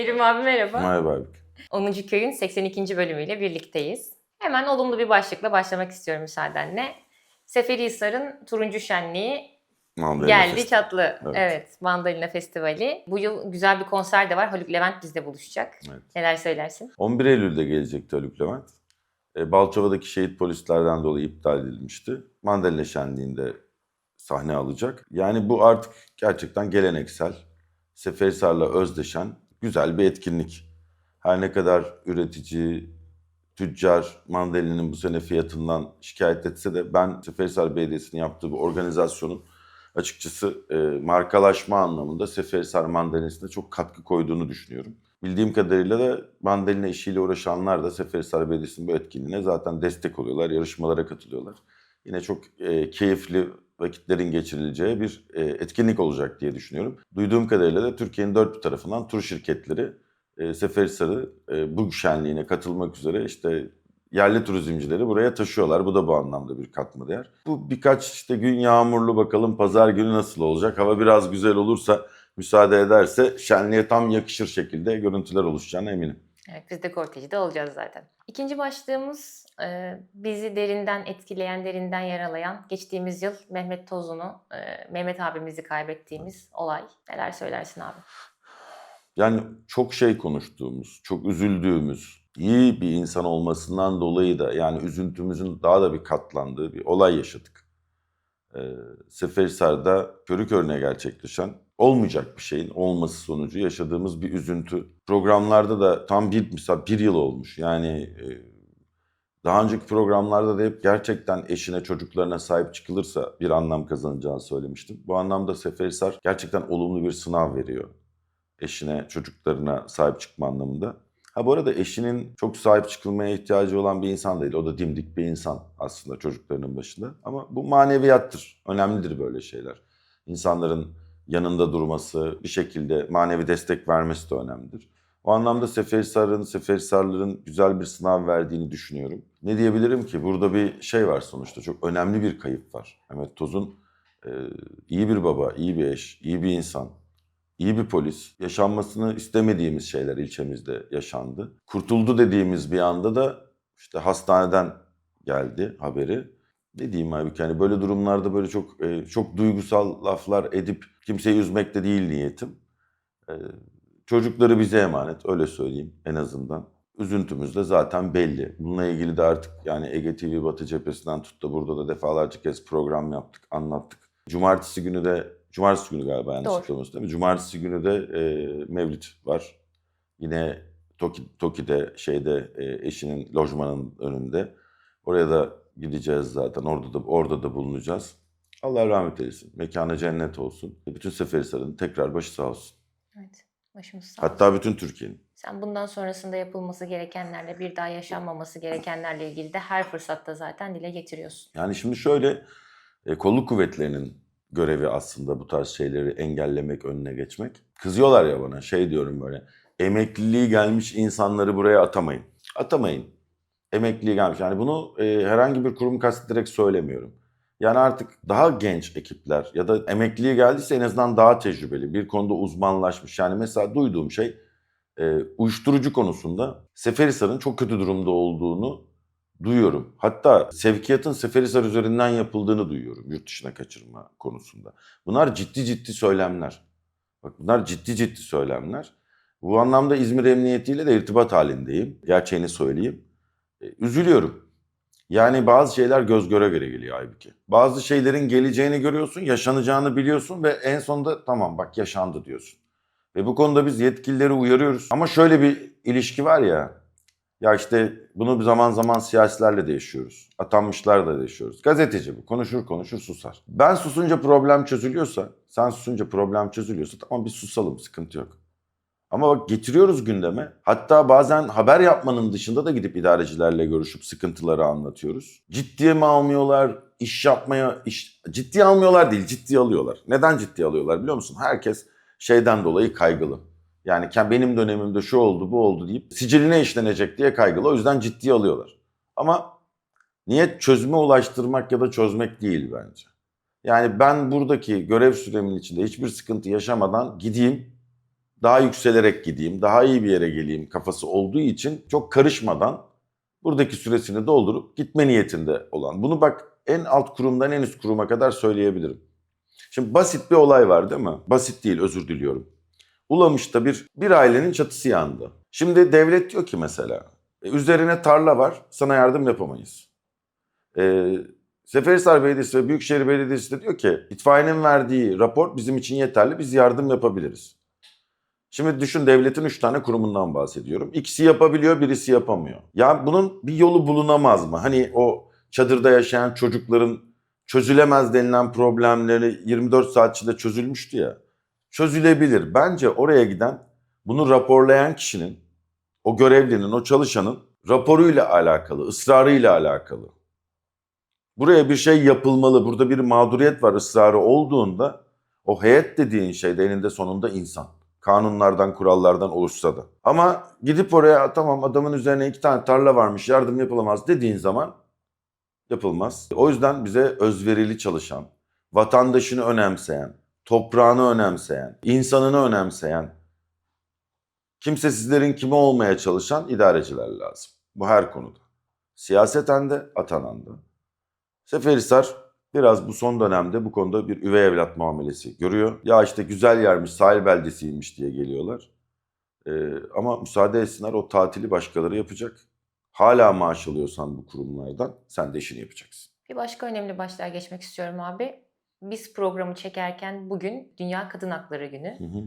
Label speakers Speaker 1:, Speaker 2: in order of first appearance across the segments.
Speaker 1: Evrim abi merhaba.
Speaker 2: Merhaba abi.
Speaker 1: 10. köyün 82. bölümüyle birlikteyiz. Hemen olumlu bir başlıkla başlamak istiyorum müsaadenle. Seferihisar'ın Turuncu Şenliği
Speaker 2: Mandalina
Speaker 1: geldi
Speaker 2: Festival.
Speaker 1: çatlı. Evet.
Speaker 2: Evet.
Speaker 1: Mandalina Festivali. Bu yıl güzel bir konser de var. Haluk Levent bizde buluşacak.
Speaker 2: Evet.
Speaker 1: Neler söylersin?
Speaker 2: 11 Eylül'de gelecekti Haluk Levent. E, Balçova'daki şehit polislerden dolayı iptal edilmişti. Mandalina Şenliği'nde sahne alacak. Yani bu artık gerçekten geleneksel, Seferihisar'la özdeşen güzel bir etkinlik. Her ne kadar üretici, tüccar mandalininin bu sene fiyatından şikayet etse de ben Seferihisar Belediyesi'nin yaptığı bu organizasyonun açıkçası e, markalaşma anlamında Seferihisar mandalinasına çok katkı koyduğunu düşünüyorum. Bildiğim kadarıyla da mandalina işiyle uğraşanlar da Seferihisar Belediyesi'nin bu etkinliğine zaten destek oluyorlar, yarışmalara katılıyorlar. Yine çok e, keyifli vakitlerin geçirileceği bir e, etkinlik olacak diye düşünüyorum. Duyduğum kadarıyla da Türkiye'nin dört bir tarafından tur şirketleri e, e, bu şenliğine katılmak üzere işte yerli turizmcileri buraya taşıyorlar. Bu da bu anlamda bir katma değer. Bu birkaç işte gün yağmurlu bakalım pazar günü nasıl olacak? Hava biraz güzel olursa müsaade ederse şenliğe tam yakışır şekilde görüntüler oluşacağına eminim.
Speaker 1: Evet, biz de kortejde olacağız zaten. İkinci başlığımız e, bizi derinden etkileyen, derinden yaralayan geçtiğimiz yıl Mehmet Tozun'u, e, Mehmet abimizi kaybettiğimiz olay. Neler söylersin abi?
Speaker 2: Yani çok şey konuştuğumuz, çok üzüldüğümüz, iyi bir insan olmasından dolayı da yani üzüntümüzün daha da bir katlandığı bir olay yaşadık. Ee, Seferihisar'da körü körüne gerçekleşen olmayacak bir şeyin olması sonucu yaşadığımız bir üzüntü. Programlarda da tam bir, mesela bir yıl olmuş. Yani e, daha önceki programlarda da hep gerçekten eşine çocuklarına sahip çıkılırsa bir anlam kazanacağını söylemiştim. Bu anlamda Seferihisar gerçekten olumlu bir sınav veriyor eşine, çocuklarına sahip çıkma anlamında. Ha bu arada eşinin çok sahip çıkılmaya ihtiyacı olan bir insan değil. O da dimdik bir insan aslında çocuklarının başında. Ama bu maneviyattır. Önemlidir böyle şeyler. İnsanların yanında durması, bir şekilde manevi destek vermesi de önemlidir. O anlamda Seferihisar'ın, Seferihisarlıların güzel bir sınav verdiğini düşünüyorum. Ne diyebilirim ki? Burada bir şey var sonuçta. Çok önemli bir kayıp var. Mehmet Toz'un e, iyi bir baba, iyi bir eş, iyi bir insan, iyi bir polis. Yaşanmasını istemediğimiz şeyler ilçemizde yaşandı. Kurtuldu dediğimiz bir anda da işte hastaneden geldi haberi. Ne diyeyim abi yani böyle durumlarda böyle çok e, çok duygusal laflar edip kimseyi üzmek de değil niyetim. E, çocukları bize emanet öyle söyleyeyim en azından. Üzüntümüz de zaten belli. Bununla ilgili de artık yani Ege TV Batı cephesinden tut da burada da defalarca kez program yaptık, anlattık. Cumartesi günü de Cumartesi günü galiba yanlış hatırlamıyorsun değil mi? Cumartesi günü de e, Mevlid var. Yine Toki, Toki'de şeyde e, eşinin lojmanın önünde. Oraya da gideceğiz zaten. Orada da orada da bulunacağız. Allah rahmet eylesin. Mekanı cennet olsun. Bütün Seferihisar'ın tekrar başı sağ olsun.
Speaker 1: Evet, başımız sağ olsun.
Speaker 2: Hatta bütün Türkiye'nin.
Speaker 1: Sen bundan sonrasında yapılması gerekenlerle, bir daha yaşanmaması gerekenlerle ilgili de her fırsatta zaten dile getiriyorsun.
Speaker 2: Yani şimdi şöyle e, kolluk kuvvetlerinin görevi aslında bu tarz şeyleri engellemek, önüne geçmek. Kızıyorlar ya bana şey diyorum böyle. Emekliliği gelmiş insanları buraya atamayın. Atamayın. Emekliliği gelmiş. Yani bunu e, herhangi bir kurum kastederek söylemiyorum. Yani artık daha genç ekipler ya da emekliliğe geldiyse en azından daha tecrübeli, bir konuda uzmanlaşmış. Yani mesela duyduğum şey e, uyuşturucu konusunda Seferihisar'ın çok kötü durumda olduğunu duyuyorum. Hatta sevkiyatın Seferihisar üzerinden yapıldığını duyuyorum yurt dışına kaçırma konusunda. Bunlar ciddi ciddi söylemler. Bak bunlar ciddi ciddi söylemler. Bu anlamda İzmir Emniyeti ile de irtibat halindeyim. Gerçeğini söyleyeyim. E, üzülüyorum. Yani bazı şeyler göz göre göre geliyor halbuki. Bazı şeylerin geleceğini görüyorsun, yaşanacağını biliyorsun ve en sonunda tamam bak yaşandı diyorsun. Ve bu konuda biz yetkilileri uyarıyoruz. Ama şöyle bir ilişki var ya, ya işte bunu zaman zaman siyasilerle de yaşıyoruz. Atanmışlarla da yaşıyoruz. Gazeteci bu. Konuşur konuşur susar. Ben susunca problem çözülüyorsa, sen susunca problem çözülüyorsa tamam biz susalım sıkıntı yok. Ama bak getiriyoruz gündeme. Hatta bazen haber yapmanın dışında da gidip idarecilerle görüşüp sıkıntıları anlatıyoruz. Ciddiye mi almıyorlar? İş yapmaya iş ciddiye almıyorlar değil, ciddiye alıyorlar. Neden ciddiye alıyorlar biliyor musun? Herkes şeyden dolayı kaygılı. Yani "Ken- benim dönemimde şu oldu, bu oldu deyip siciline işlenecek diye kaygılı. O yüzden ciddiye alıyorlar. Ama niyet çözüme ulaştırmak ya da çözmek değil bence. Yani ben buradaki görev süremin içinde hiçbir sıkıntı yaşamadan gideyim daha yükselerek gideyim, daha iyi bir yere geleyim kafası olduğu için çok karışmadan buradaki süresini doldurup gitme niyetinde olan. Bunu bak en alt kurumdan en üst kuruma kadar söyleyebilirim. Şimdi basit bir olay var değil mi? Basit değil özür diliyorum. Ulamış'ta bir, bir ailenin çatısı yandı. Şimdi devlet diyor ki mesela e, üzerine tarla var sana yardım yapamayız. E, Seferihisar Belediyesi ve Büyükşehir Belediyesi de diyor ki itfaiyenin verdiği rapor bizim için yeterli biz yardım yapabiliriz. Şimdi düşün devletin üç tane kurumundan bahsediyorum. İkisi yapabiliyor birisi yapamıyor. Ya bunun bir yolu bulunamaz mı? Hani o çadırda yaşayan çocukların çözülemez denilen problemleri 24 saat içinde çözülmüştü ya. Çözülebilir. Bence oraya giden bunu raporlayan kişinin, o görevlinin, o çalışanın raporuyla alakalı, ısrarıyla alakalı. Buraya bir şey yapılmalı, burada bir mağduriyet var ısrarı olduğunda o heyet dediğin şey de eninde sonunda insan. Kanunlardan, kurallardan oluşsa da. Ama gidip oraya tamam adamın üzerine iki tane tarla varmış yardım yapılamaz dediğin zaman yapılmaz. O yüzden bize özverili çalışan, vatandaşını önemseyen, toprağını önemseyen, insanını önemseyen, kimsesizlerin kimi olmaya çalışan idareciler lazım. Bu her konuda. Siyaseten de atanan da. Seferihisar biraz bu son dönemde bu konuda bir üvey evlat muamelesi görüyor. Ya işte güzel yermiş, sahil beldesiymiş diye geliyorlar. Ee, ama müsaade etsinler o tatili başkaları yapacak. Hala maaş alıyorsan bu kurumlardan sen de işini yapacaksın.
Speaker 1: Bir başka önemli başlığa geçmek istiyorum abi. Biz programı çekerken bugün Dünya Kadın Hakları Günü.
Speaker 2: Hı hı.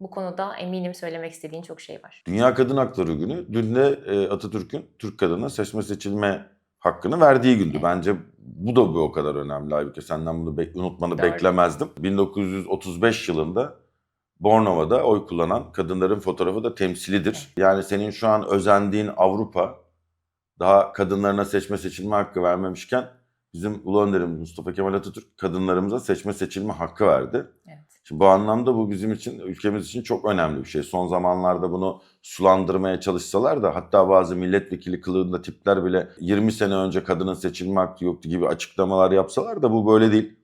Speaker 1: Bu konuda eminim söylemek istediğin çok şey var.
Speaker 2: Dünya Kadın Hakları Günü dün de e, Atatürk'ün Türk kadına seçme seçilme hakkını verdiği gündü.
Speaker 1: Evet.
Speaker 2: Bence bu da bir o kadar önemli Aybüke. Senden bunu bek- unutmanı
Speaker 1: Doğru.
Speaker 2: beklemezdim. 1935 yılında Bornova'da oy kullanan kadınların fotoğrafı da temsilidir. Yani senin şu an özendiğin Avrupa daha kadınlarına seçme seçilme hakkı vermemişken bizim Ulu Önderimiz Mustafa Kemal Atatürk kadınlarımıza seçme seçilme hakkı verdi.
Speaker 1: Evet.
Speaker 2: Şimdi bu anlamda bu bizim için, ülkemiz için çok önemli bir şey. Son zamanlarda bunu sulandırmaya çalışsalar da hatta bazı milletvekili kılığında tipler bile 20 sene önce kadının seçilme hakkı yoktu gibi açıklamalar yapsalar da bu böyle değil.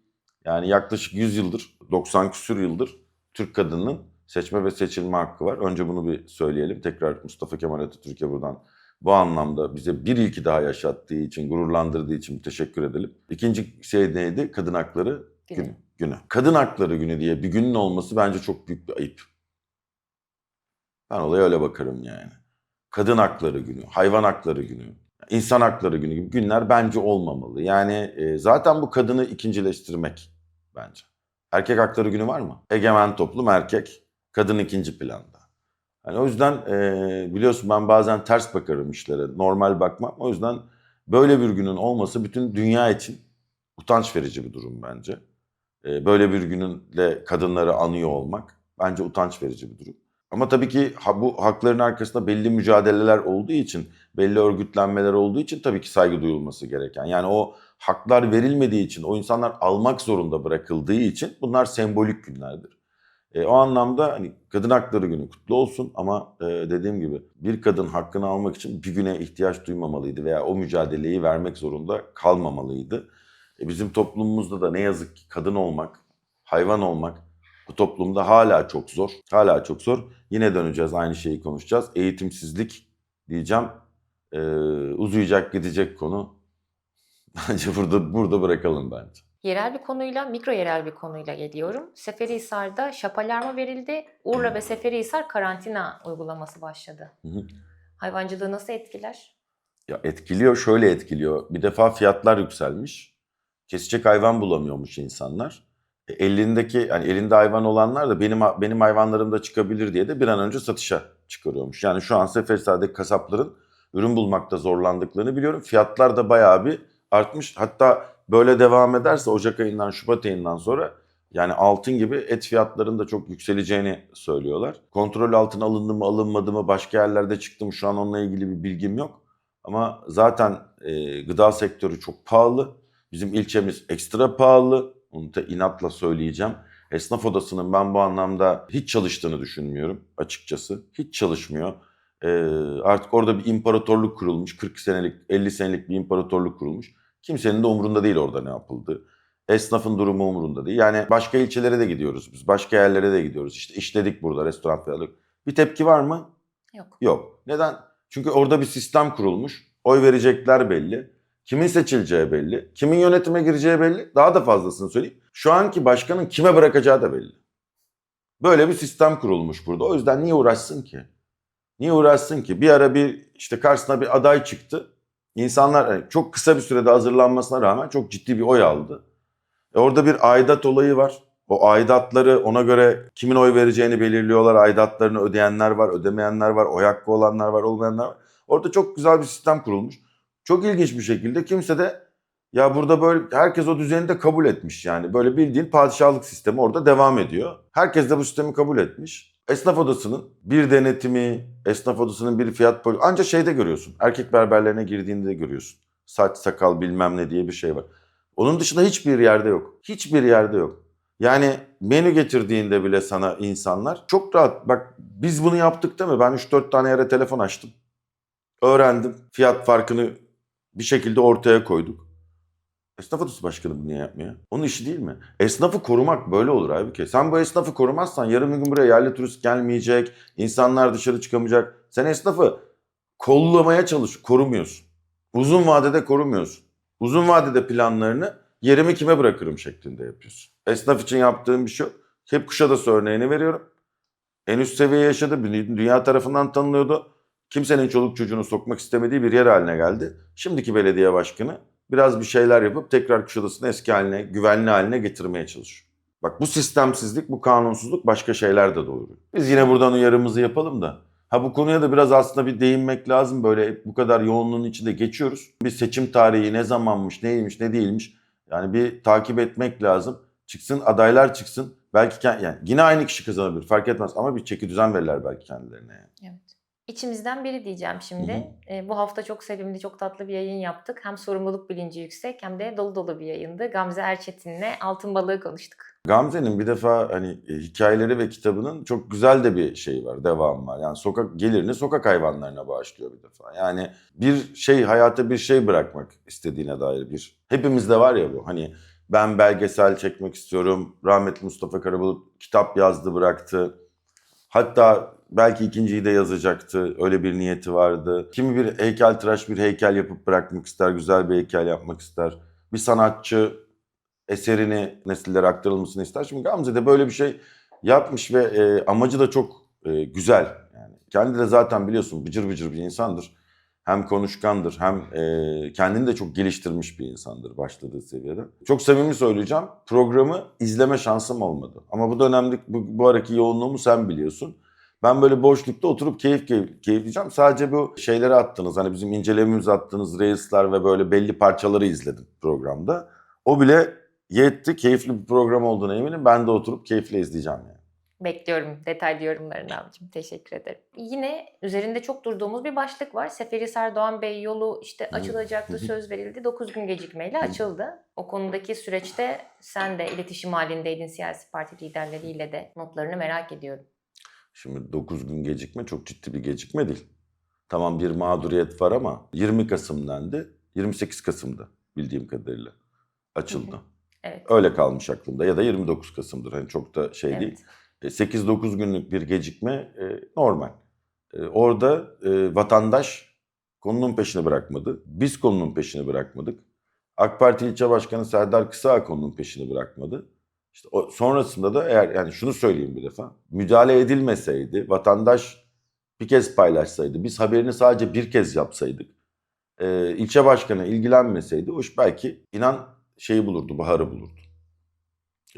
Speaker 2: Yani yaklaşık 100 yıldır, 90 küsür yıldır Türk kadının seçme ve seçilme hakkı var. Önce bunu bir söyleyelim. Tekrar Mustafa Kemal Atatürk'e buradan bu anlamda bize bir ilki daha yaşattığı için, gururlandırdığı için teşekkür edelim. İkinci şey neydi? Kadın hakları
Speaker 1: Günü.
Speaker 2: günü. Kadın hakları günü diye bir günün olması bence çok büyük bir ayıp. Ben olaya öyle bakarım yani. Kadın hakları günü, hayvan hakları günü, insan hakları günü gibi günler bence olmamalı. Yani e, zaten bu kadını ikincileştirmek bence. Erkek hakları günü var mı? Egemen toplum erkek, kadın ikinci planda. Yani o yüzden e, biliyorsun ben bazen ters bakarım işlere, normal bakmam. O yüzden böyle bir günün olması bütün dünya için utanç verici bir durum bence. E, böyle bir gününde kadınları anıyor olmak bence utanç verici bir durum. Ama tabii ki bu hakların arkasında belli mücadeleler olduğu için, belli örgütlenmeler olduğu için tabii ki saygı duyulması gereken. Yani o haklar verilmediği için, o insanlar almak zorunda bırakıldığı için bunlar sembolik günlerdir. E, o anlamda hani kadın hakları günü kutlu olsun ama e, dediğim gibi bir kadın hakkını almak için bir güne ihtiyaç duymamalıydı veya o mücadeleyi vermek zorunda kalmamalıydı. E, bizim toplumumuzda da ne yazık ki kadın olmak, hayvan olmak bu toplumda hala çok zor. Hala çok zor. Yine döneceğiz aynı şeyi konuşacağız. Eğitimsizlik diyeceğim. E, uzayacak gidecek konu. Bence burada burada bırakalım bence.
Speaker 1: Yerel bir konuyla, mikro yerel bir konuyla geliyorum. Seferihisar'da şapalarma verildi. Urla ve Seferihisar karantina uygulaması başladı.
Speaker 2: Hı hı.
Speaker 1: Hayvancılığı nasıl etkiler?
Speaker 2: Ya etkiliyor, şöyle etkiliyor. Bir defa fiyatlar yükselmiş. Kesecek hayvan bulamıyormuş insanlar. E, elindeki yani elinde hayvan olanlar da benim benim hayvanlarım da çıkabilir diye de bir an önce satışa çıkarıyormuş. Yani şu an Seferihisar'daki kasapların ürün bulmakta zorlandıklarını biliyorum. Fiyatlar da bayağı bir artmış. Hatta böyle devam ederse Ocak ayından Şubat ayından sonra yani altın gibi et fiyatlarının da çok yükseleceğini söylüyorlar. Kontrol altına alındı mı alınmadı mı başka yerlerde çıktı mı şu an onunla ilgili bir bilgim yok. Ama zaten e, gıda sektörü çok pahalı. Bizim ilçemiz ekstra pahalı. Onu da inatla söyleyeceğim. Esnaf odasının ben bu anlamda hiç çalıştığını düşünmüyorum açıkçası. Hiç çalışmıyor. E, artık orada bir imparatorluk kurulmuş. 40 senelik, 50 senelik bir imparatorluk kurulmuş. Kimsenin de umurunda değil orada ne yapıldı. Esnafın durumu umurunda değil. Yani başka ilçelere de gidiyoruz biz. Başka yerlere de gidiyoruz. İşte işledik burada restoran falan. Bir tepki var mı?
Speaker 1: Yok.
Speaker 2: Yok. Neden? Çünkü orada bir sistem kurulmuş. Oy verecekler belli. Kimin seçileceği belli. Kimin yönetime gireceği belli. Daha da fazlasını söyleyeyim. Şu anki başkanın kime bırakacağı da belli. Böyle bir sistem kurulmuş burada. O yüzden niye uğraşsın ki? Niye uğraşsın ki? Bir ara bir işte karşısına bir aday çıktı. İnsanlar yani çok kısa bir sürede hazırlanmasına rağmen çok ciddi bir oy aldı. E orada bir aidat olayı var. O aidatları ona göre kimin oy vereceğini belirliyorlar. Aidatlarını ödeyenler var, ödemeyenler var, oy hakkı olanlar var, olmayanlar var. Orada çok güzel bir sistem kurulmuş. Çok ilginç bir şekilde kimse de ya burada böyle herkes o düzeni de kabul etmiş yani. Böyle bildiğin padişahlık sistemi orada devam ediyor. Herkes de bu sistemi kabul etmiş. Esnaf odasının bir denetimi, esnaf odasının bir fiyat politikası. Ancak şeyde görüyorsun. Erkek berberlerine girdiğinde de görüyorsun. Saç, sakal bilmem ne diye bir şey var. Onun dışında hiçbir yerde yok. Hiçbir yerde yok. Yani menü getirdiğinde bile sana insanlar çok rahat. Bak biz bunu yaptık değil mi? Ben 3-4 tane yere telefon açtım. Öğrendim. Fiyat farkını bir şekilde ortaya koyduk. Esnaf odası başkanı bunu niye yapmıyor? Onun işi değil mi? Esnafı korumak böyle olur abi ki. Sen bu esnafı korumazsan yarın bir gün buraya yerli turist gelmeyecek, insanlar dışarı çıkamayacak. Sen esnafı kollamaya çalış, korumuyorsun. Uzun vadede korumuyorsun. Uzun vadede planlarını yerimi kime bırakırım şeklinde yapıyorsun. Esnaf için yaptığım bir şey yok. Hep Kuşadası örneğini veriyorum. En üst seviye yaşadı. Dü- Dünya tarafından tanınıyordu. Kimsenin çoluk çocuğunu sokmak istemediği bir yer haline geldi. Şimdiki belediye başkanı biraz bir şeyler yapıp tekrar Kuşadası'nı eski haline, güvenli haline getirmeye çalışıyor. Bak bu sistemsizlik, bu kanunsuzluk başka şeyler de doğuruyor. Biz yine buradan uyarımızı yapalım da. Ha bu konuya da biraz aslında bir değinmek lazım. Böyle bu kadar yoğunluğun içinde geçiyoruz. Bir seçim tarihi ne zamanmış, neymiş, ne değilmiş. Yani bir takip etmek lazım. Çıksın adaylar çıksın. Belki kend- yani yine aynı kişi kazanabilir fark etmez ama bir çeki düzen verirler belki kendilerine. Yani.
Speaker 1: Evet. İçimizden biri diyeceğim şimdi.
Speaker 2: Hı
Speaker 1: E, bu hafta çok sevimli, çok tatlı bir yayın yaptık. Hem sorumluluk bilinci yüksek hem de dolu dolu bir yayındı. Gamze Erçetin'le Altın Balığı konuştuk.
Speaker 2: Gamze'nin bir defa hani e, hikayeleri ve kitabının çok güzel de bir şey var, devam var. Yani sokak gelirini sokak hayvanlarına bağışlıyor bir defa. Yani bir şey hayata bir şey bırakmak istediğine dair bir. Hepimizde var ya bu. Hani ben belgesel çekmek istiyorum. Rahmetli Mustafa Karabulut kitap yazdı, bıraktı. Hatta belki ikinciyi de yazacaktı. Öyle bir niyeti vardı. Kimi bir heykeltıraş bir heykel yapıp bırakmak ister, güzel bir heykel yapmak ister. Bir sanatçı eserini nesillere aktarılmasını ister. Şimdi Gamze de böyle bir şey yapmış ve e, amacı da çok e, güzel. Yani kendi de zaten biliyorsun bıcır bıcır bir insandır. Hem konuşkandır hem e, kendini de çok geliştirmiş bir insandır başladığı seviyede. Çok samimi söyleyeceğim. Programı izleme şansım olmadı. Ama bu dönemde bu, bu araki yoğunluğumu sen biliyorsun. Ben böyle boşlukta oturup keyif keyif keyifleyeceğim. Sadece bu şeyleri attınız. Hani bizim incelememizi attığınız reelsler ve böyle belli parçaları izledim programda. O bile yetti. Keyifli bir program olduğuna eminim. Ben de oturup keyifle izleyeceğim yani.
Speaker 1: Bekliyorum detaylı yorumlarını abicim. Teşekkür ederim. Yine üzerinde çok durduğumuz bir başlık var. Seferihisar Doğan Bey yolu işte açılacaktı, söz verildi. 9 gün gecikmeyle açıldı. O konudaki süreçte sen de iletişim halindeydin siyasi parti liderleriyle de notlarını merak ediyorum.
Speaker 2: Şimdi 9 gün gecikme çok ciddi bir gecikme değil. Tamam bir mağduriyet var ama 20 Kasım dendi. 28 Kasım'da bildiğim kadarıyla açıldı.
Speaker 1: Hı hı. Evet.
Speaker 2: Öyle kalmış aklımda ya da 29 Kasım'dır. Hani çok da şey
Speaker 1: evet.
Speaker 2: değil. E, 8-9 günlük bir gecikme e, normal. E, orada e, vatandaş konunun peşini bırakmadı. Biz konunun peşini bırakmadık. AK Parti ilçe başkanı Serdar Kısaağ konunun peşini bırakmadı. İşte o, sonrasında da eğer yani şunu söyleyeyim bir defa. Müdahale edilmeseydi, vatandaş bir kez paylaşsaydı, biz haberini sadece bir kez yapsaydık, e, ilçe başkanı ilgilenmeseydi o iş belki inan şeyi bulurdu, baharı bulurdu.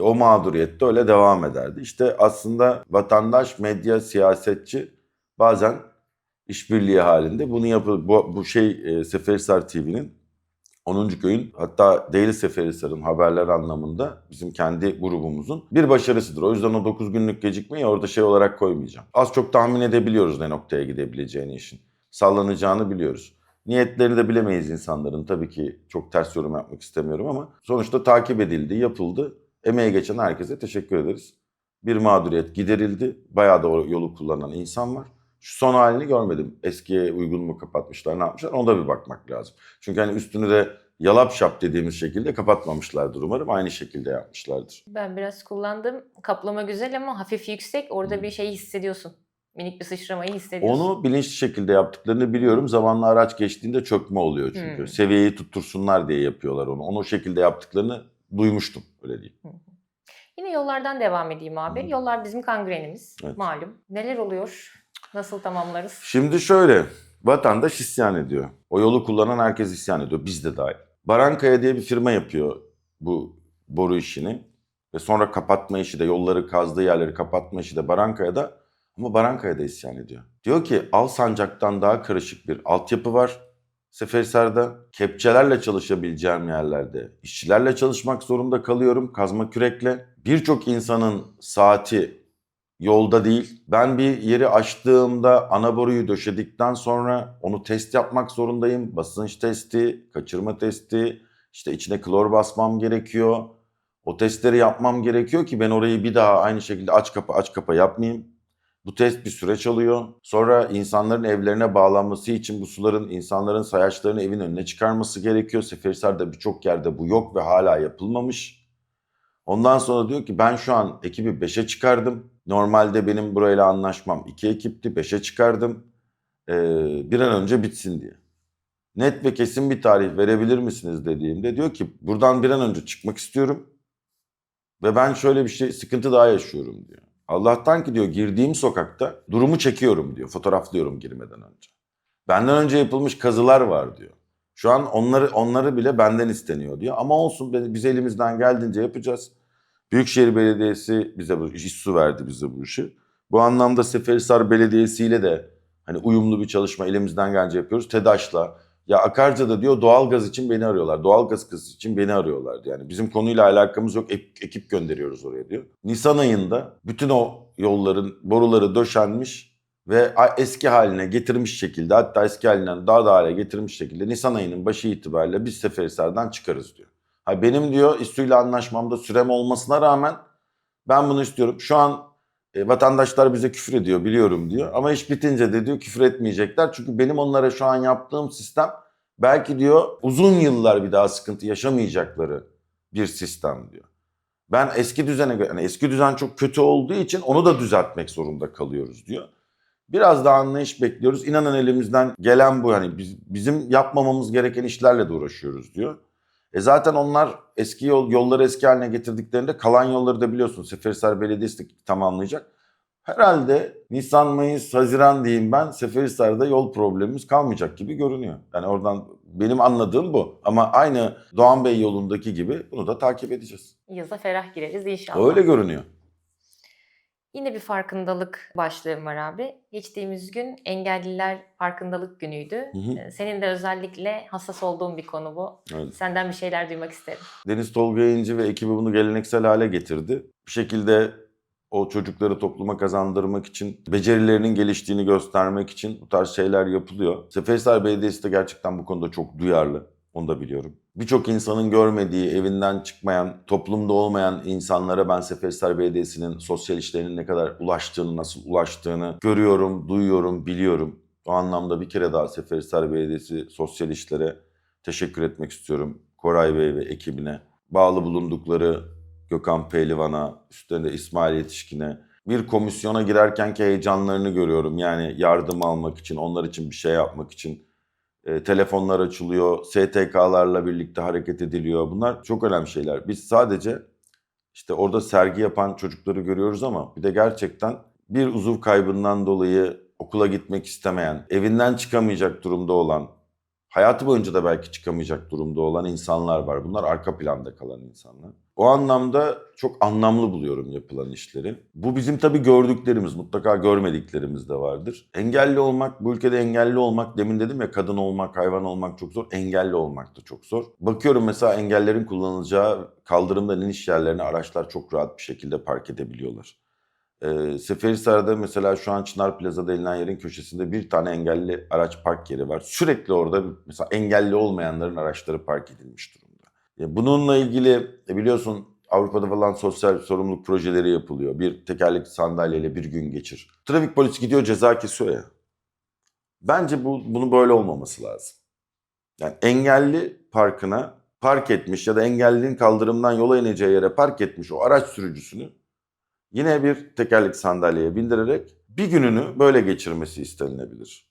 Speaker 2: O mağduriyette öyle devam ederdi. İşte aslında vatandaş, medya, siyasetçi bazen işbirliği halinde bunu yapıyor. Bu, bu şey e, Seferihisar TV'nin 10. köyün hatta Daily Seferihisar'ın haberler anlamında bizim kendi grubumuzun bir başarısıdır. O yüzden o 9 günlük gecikmeyi orada şey olarak koymayacağım. Az çok tahmin edebiliyoruz ne noktaya gidebileceğini işin. Sallanacağını biliyoruz. Niyetlerini de bilemeyiz insanların. Tabii ki çok ters yorum yapmak istemiyorum ama sonuçta takip edildi, yapıldı. Emeği geçen herkese teşekkür ederiz. Bir mağduriyet giderildi. Bayağı da yolu kullanan insan var. Şu son halini görmedim. Eskiye uygun mu kapatmışlar, ne yapmışlar? Ona da bir bakmak lazım. Çünkü hani üstünü de yalap şap dediğimiz şekilde kapatmamışlardır umarım. Aynı şekilde yapmışlardır.
Speaker 1: Ben biraz kullandım. Kaplama güzel ama hafif yüksek. Orada bir şeyi hissediyorsun. Minik bir sıçramayı hissediyorsun.
Speaker 2: Onu bilinçli şekilde yaptıklarını biliyorum. Zamanla araç geçtiğinde çökme oluyor çünkü.
Speaker 1: Hmm.
Speaker 2: Seviyeyi tuttursunlar diye yapıyorlar onu. Onu o şekilde yaptıklarını duymuştum öyle diyeyim.
Speaker 1: Yine yollardan devam edeyim abi.
Speaker 2: Hı.
Speaker 1: Yollar bizim kangrenimiz.
Speaker 2: Evet.
Speaker 1: Malum. Neler oluyor? Nasıl tamamlarız?
Speaker 2: Şimdi şöyle, vatandaş isyan ediyor. O yolu kullanan herkes isyan ediyor, biz de dahil. Barankaya diye bir firma yapıyor bu boru işini. Ve sonra kapatma işi de, yolları kazdığı yerleri kapatma işi de Barankaya'da. Ama Barankaya'da isyan ediyor. Diyor ki Alsancak'tan daha karışık bir altyapı var. Seferihisar'da kepçelerle çalışabileceğim yerlerde işçilerle çalışmak zorunda kalıyorum kazma kürekle. Birçok insanın saati yolda değil. Ben bir yeri açtığımda ana boruyu döşedikten sonra onu test yapmak zorundayım. Basınç testi, kaçırma testi, işte içine klor basmam gerekiyor. O testleri yapmam gerekiyor ki ben orayı bir daha aynı şekilde aç kapa aç kapa yapmayayım. Bu test bir süreç alıyor. Sonra insanların evlerine bağlanması için bu suların insanların sayaçlarını evin önüne çıkarması gerekiyor. Seferihisar'da birçok yerde bu yok ve hala yapılmamış. Ondan sonra diyor ki ben şu an ekibi 5'e çıkardım. Normalde benim burayla anlaşmam 2 ekipti 5'e çıkardım. Ee, bir an önce bitsin diye. Net ve kesin bir tarih verebilir misiniz dediğimde diyor ki buradan bir an önce çıkmak istiyorum. Ve ben şöyle bir şey sıkıntı daha yaşıyorum diyor. Allah'tan ki diyor girdiğim sokakta durumu çekiyorum diyor. Fotoğraflıyorum girmeden önce. Benden önce yapılmış kazılar var diyor. Şu an onları onları bile benden isteniyor diyor. Ama olsun biz elimizden geldiğince yapacağız. Büyükşehir Belediyesi bize bu iş su verdi bize bu işi. Bu anlamda Seferihisar Belediyesi ile de hani uyumlu bir çalışma elimizden gelince yapıyoruz. TEDAŞ'la. Ya Akarca'da diyor doğalgaz için beni arıyorlar. Doğalgaz kızı için beni arıyorlar. Yani bizim konuyla alakamız yok. Ek- ekip gönderiyoruz oraya diyor. Nisan ayında bütün o yolların boruları döşenmiş ve eski haline getirmiş şekilde hatta eski halinden daha da hale getirmiş şekilde Nisan ayının başı itibariyle biz Seferihisar'dan çıkarız diyor. Ha benim diyor İSTÜ'yle anlaşmamda sürem olmasına rağmen ben bunu istiyorum. Şu an e, vatandaşlar bize küfür ediyor biliyorum diyor. Ama iş bitince de diyor küfür etmeyecekler. Çünkü benim onlara şu an yaptığım sistem belki diyor uzun yıllar bir daha sıkıntı yaşamayacakları bir sistem diyor. Ben eski düzene göre, yani eski düzen çok kötü olduğu için onu da düzeltmek zorunda kalıyoruz diyor. Biraz daha anlayış bekliyoruz. İnanın elimizden gelen bu. Hani biz, bizim yapmamamız gereken işlerle de uğraşıyoruz diyor. E zaten onlar eski yol, yolları eski haline getirdiklerinde kalan yolları da biliyorsun Seferihisar Belediyesi de tamamlayacak. Herhalde Nisan, Mayıs, Haziran diyeyim ben Seferihisar'da yol problemimiz kalmayacak gibi görünüyor. Yani oradan benim anladığım bu. Ama aynı Doğan Bey yolundaki gibi bunu da takip edeceğiz.
Speaker 1: Yaza ferah gireriz inşallah.
Speaker 2: Öyle görünüyor.
Speaker 1: Yine bir farkındalık başlığım var abi. Geçtiğimiz gün Engelliler Farkındalık Günü'ydü.
Speaker 2: Hı hı.
Speaker 1: Ee, Senin de özellikle hassas olduğun bir konu bu.
Speaker 2: Evet.
Speaker 1: Senden bir şeyler duymak isterim.
Speaker 2: Deniz Tolga Yayıncı ve ekibi bunu geleneksel hale getirdi. Bir şekilde o çocukları topluma kazandırmak için, becerilerinin geliştiğini göstermek için bu tarz şeyler yapılıyor. Seferihisar Belediyesi de gerçekten bu konuda çok duyarlı. Onu da biliyorum. Birçok insanın görmediği, evinden çıkmayan, toplumda olmayan insanlara ben Seferihisar Belediyesi'nin sosyal işlerinin ne kadar ulaştığını, nasıl ulaştığını görüyorum, duyuyorum, biliyorum. O anlamda bir kere daha Seferihisar Belediyesi sosyal işlere teşekkür etmek istiyorum. Koray Bey ve ekibine. Bağlı bulundukları Gökhan Pehlivan'a, üstlerinde İsmail Yetişkin'e. Bir komisyona girerkenki heyecanlarını görüyorum. Yani yardım almak için, onlar için bir şey yapmak için. E, telefonlar açılıyor, STK'larla birlikte hareket ediliyor. Bunlar çok önemli şeyler. Biz sadece işte orada sergi yapan çocukları görüyoruz ama bir de gerçekten bir uzuv kaybından dolayı okula gitmek istemeyen, evinden çıkamayacak durumda olan, hayatı boyunca da belki çıkamayacak durumda olan insanlar var. Bunlar arka planda kalan insanlar. O anlamda çok anlamlı buluyorum yapılan işleri. Bu bizim tabii gördüklerimiz, mutlaka görmediklerimiz de vardır. Engelli olmak, bu ülkede engelli olmak, demin dedim ya kadın olmak, hayvan olmak çok zor, engelli olmak da çok zor. Bakıyorum mesela engellerin kullanılacağı kaldırımda iniş yerlerine araçlar çok rahat bir şekilde park edebiliyorlar. Ee, Seferihisar'da mesela şu an Çınar Plaza denilen yerin köşesinde bir tane engelli araç park yeri var. Sürekli orada mesela engelli olmayanların araçları park edilmiş durumda. Ya bununla ilgili e, biliyorsun Avrupa'da falan sosyal sorumluluk projeleri yapılıyor. Bir tekerlekli sandalyeyle bir gün geçir. Trafik polisi gidiyor ceza kesiyor ya. Bence bu bunu böyle olmaması lazım. Yani engelli parkına park etmiş ya da engellinin kaldırımdan yola ineceği yere park etmiş o araç sürücüsünü yine bir tekerlek sandalyeye bindirerek bir gününü böyle geçirmesi istenilebilir.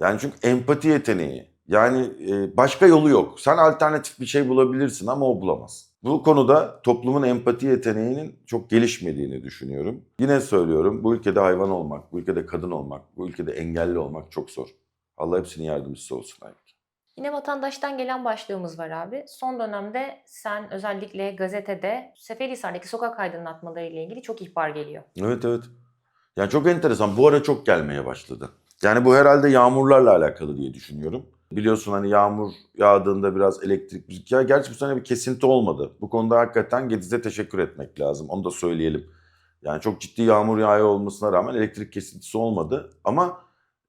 Speaker 2: Yani çünkü empati yeteneği. Yani e, başka yolu yok. Sen alternatif bir şey bulabilirsin ama o bulamaz. Bu konuda toplumun empati yeteneğinin çok gelişmediğini düşünüyorum. Yine söylüyorum bu ülkede hayvan olmak, bu ülkede kadın olmak, bu ülkede engelli olmak çok zor. Allah hepsinin yardımcısı olsun. Aybük.
Speaker 1: Yine vatandaştan gelen başlığımız var abi. Son dönemde sen özellikle gazetede Seferihisar'daki sokak aydınlatmaları ile ilgili çok ihbar geliyor.
Speaker 2: Evet evet. Yani çok enteresan. Bu ara çok gelmeye başladı. Yani bu herhalde yağmurlarla alakalı diye düşünüyorum. Biliyorsun hani yağmur yağdığında biraz elektrik... Ya gerçi bu sene bir kesinti olmadı. Bu konuda hakikaten Gediz'e teşekkür etmek lazım. Onu da söyleyelim. Yani çok ciddi yağmur yağıyor olmasına rağmen elektrik kesintisi olmadı. Ama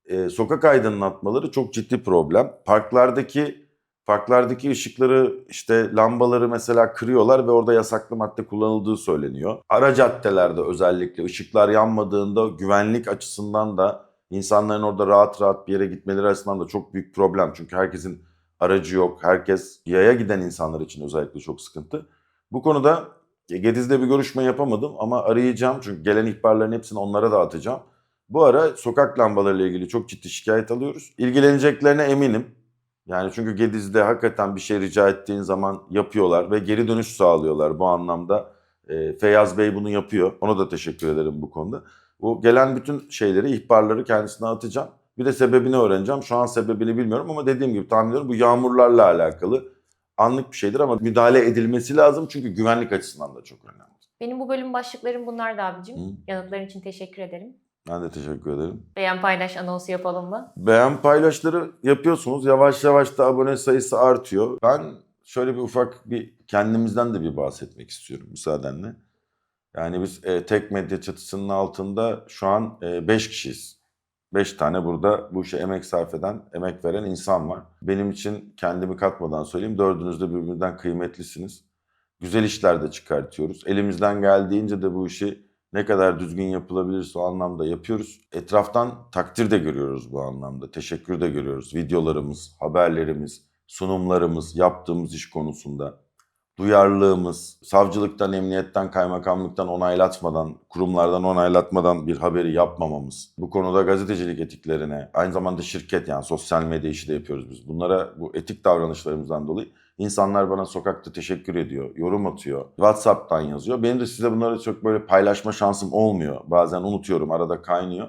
Speaker 2: e, sokak aydınlatmaları çok ciddi problem. Parklardaki parklardaki ışıkları işte lambaları mesela kırıyorlar ve orada yasaklı madde kullanıldığı söyleniyor. Ara caddelerde özellikle ışıklar yanmadığında güvenlik açısından da insanların orada rahat rahat bir yere gitmeleri açısından da çok büyük problem. Çünkü herkesin aracı yok. Herkes yaya giden insanlar için özellikle çok sıkıntı. Bu konuda Gediz'de bir görüşme yapamadım ama arayacağım çünkü gelen ihbarların hepsini onlara dağıtacağım. Bu ara sokak lambalarıyla ilgili çok ciddi şikayet alıyoruz. İlgileneceklerine eminim. Yani çünkü Gediz'de hakikaten bir şey rica ettiğin zaman yapıyorlar ve geri dönüş sağlıyorlar bu anlamda. E, Feyyaz Bey bunu yapıyor. Ona da teşekkür ederim bu konuda. Bu gelen bütün şeyleri, ihbarları kendisine atacağım. Bir de sebebini öğreneceğim. Şu an sebebini bilmiyorum ama dediğim gibi tahmin ediyorum bu yağmurlarla alakalı anlık bir şeydir ama müdahale edilmesi lazım çünkü güvenlik açısından da çok önemli.
Speaker 1: Benim bu bölüm başlıklarım bunlar da abicim.
Speaker 2: Hı.
Speaker 1: Yanıtların için teşekkür ederim.
Speaker 2: Ben de teşekkür ederim.
Speaker 1: Beğen paylaş anonsu yapalım mı?
Speaker 2: Beğen paylaşları yapıyorsunuz. Yavaş yavaş da abone sayısı artıyor. Ben şöyle bir ufak bir kendimizden de bir bahsetmek istiyorum müsaadenle. Yani biz e, tek medya çatısının altında şu an 5 kişiyiz. 5 tane burada bu işe emek sarf eden, emek veren insan var. Benim için kendimi katmadan söyleyeyim dördünüz de birbirinden kıymetlisiniz. Güzel işler de çıkartıyoruz. Elimizden geldiğince de bu işi ne kadar düzgün yapılabilirse o anlamda yapıyoruz. Etraftan takdir de görüyoruz bu anlamda. Teşekkür de görüyoruz. Videolarımız, haberlerimiz, sunumlarımız, yaptığımız iş konusunda duyarlılığımız, savcılıktan, emniyetten, kaymakamlıktan onaylatmadan, kurumlardan onaylatmadan bir haberi yapmamamız, bu konuda gazetecilik etiklerine, aynı zamanda şirket yani sosyal medya işi de yapıyoruz biz. Bunlara bu etik davranışlarımızdan dolayı insanlar bana sokakta teşekkür ediyor, yorum atıyor, WhatsApp'tan yazıyor. Benim de size bunları çok böyle paylaşma şansım olmuyor. Bazen unutuyorum, arada kaynıyor.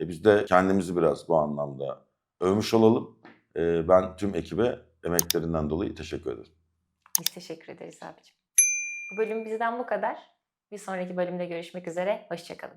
Speaker 2: E biz de kendimizi biraz bu anlamda övmüş olalım. E, ben tüm ekibe emeklerinden dolayı teşekkür ederim.
Speaker 1: Biz teşekkür ederiz abicim. Bu bölüm bizden bu kadar. Bir sonraki bölümde görüşmek üzere. Hoşçakalın.